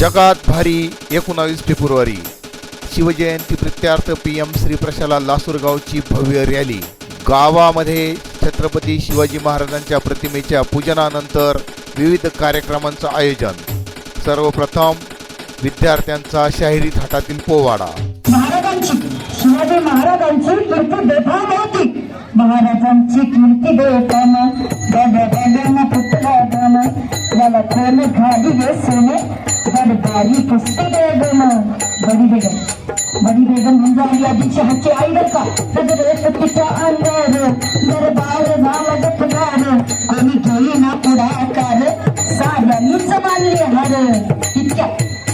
जगात भारी एकोणावीस फेब्रुवारी शिवजयंती प्रित्यार्थ पी एम श्री प्रशाला लासूरगावची भव्य रॅली. गावामध्ये छत्रपती शिवाजी महाराजांच्या प्रतिमेच्या पूजनानंतर विविध कार्यक्रमांचं आयोजन. सर्वप्रथम विद्यार्थ्यांचा शाहिरी थाटातील पोवाडा. महाराजांची शिवाजी महाराजांची कीर्ती होती. महाराजांची कीर्ती पुतळा कोण सोने गडबारी कुस्ती बेगम बडी बेगम. बडी बेगम म्हणजे आपली आधीची हातची आई बर का? सगळे पतीचा अंगार दरबार झाला गपगार कोणी घेई ना पुढाकार साऱ्यांनीच मानले हार. इतक्या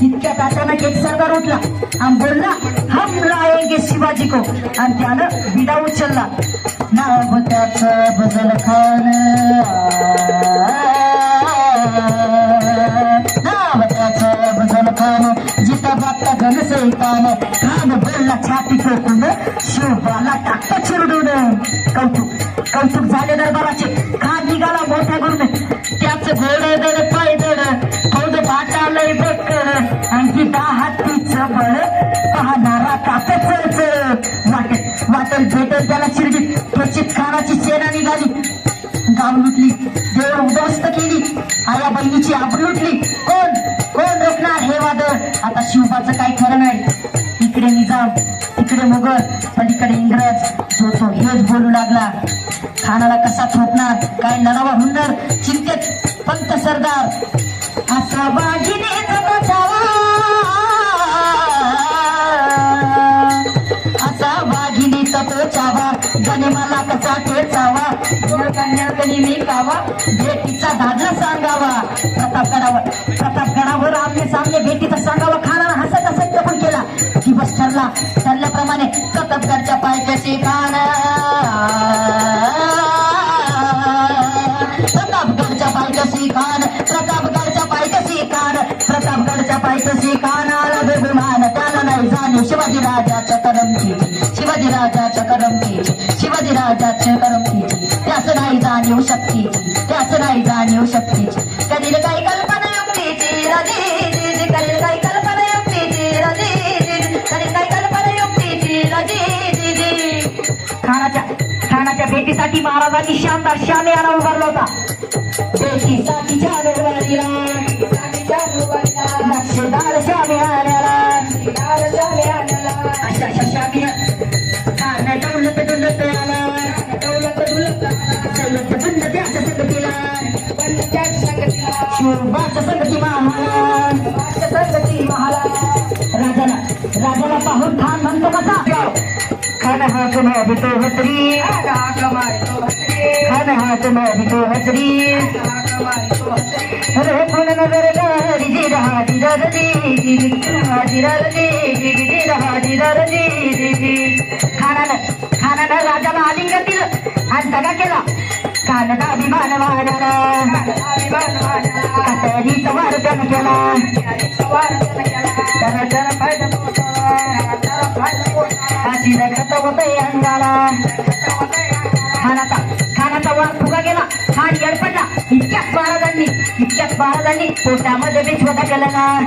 इतक्यात अचानक एक सरदार उठला आणि बोलला हम लाएंगे शिवाजी को आणि त्यानं विडा उचलला. नाव त्याचं बदल खान बाप्पा घन सैतान खान बोलला छाती ठोकून शिवबाला टाकता चिरडून कौतुक कौतुक झाले दरबाराचे खान निघाला मोठ्या गुरुने त्याच घोड दड पाय फौज पाटालय बक्कड आणखी हातीच बळ पाहणारा कापच वाटत वाटत भेटत त्याला शिरडीत क्वचित खानाची सेना निघाली गाव इकडे मुघल पलीकडे इंग्रज. जो तो हेच बोलू लागला खानाला कसा थोपणार? काय लढावा हुंदर चिंतेत पंत सरदार. असा बाजीने असा वाघिणीचा पोचावा. गणे मला कसा ठेचावा? कन्याकणी मी कावा. भेटीचा धाडला सांगावा. प्रताप करावा प्रतापगडच्या पायथ्याशी खाना प्रतापगडच्या पायथ्याशी खान प्रतापगडच्या पायथ्याशी खान प्रतापगडच्या पायथ्याशी खान आला त्याला नाही जाणीव. शिवाजी राजाच्या करमतीची. शिवाजी राजाच्या करमतीची. शिवाजी राजाच्या करमतीची. त्याच नाही जाणीव शक्तीची. त्याच नाही जाणीव शक्तीची. कधील काही कल्पना खानाच्या खानाच्या भेटीसाठी महाराजांनी शानदार शाने आणा उभारला होता. भेटीसाठी जानेवारीला नक्षदार शामे अशा अशा खाना आला. दौलत दुलत सैलत बंद त्याच्या संगतीला. खान हात में तो हसरी खान हात में तो हसरी अरे पुन नजर गारी जी रहा जी रहा जी। जी रहा जी जी जी रहा जी रहा जी जी जी। खानानं खानानं राजाला आलिंगन दिलं आणि दगा केला। कानदा अभिमान वाढला कटरीचा वार त्यानं केला त्यानं त्यानं अंगाला. खानाचा खानाचा वार फुगा गेला. खान येडपडला. इतक्याच महाराजांनी इतक्याच महाराजांनी पोटामध्ये स्वतः केला ना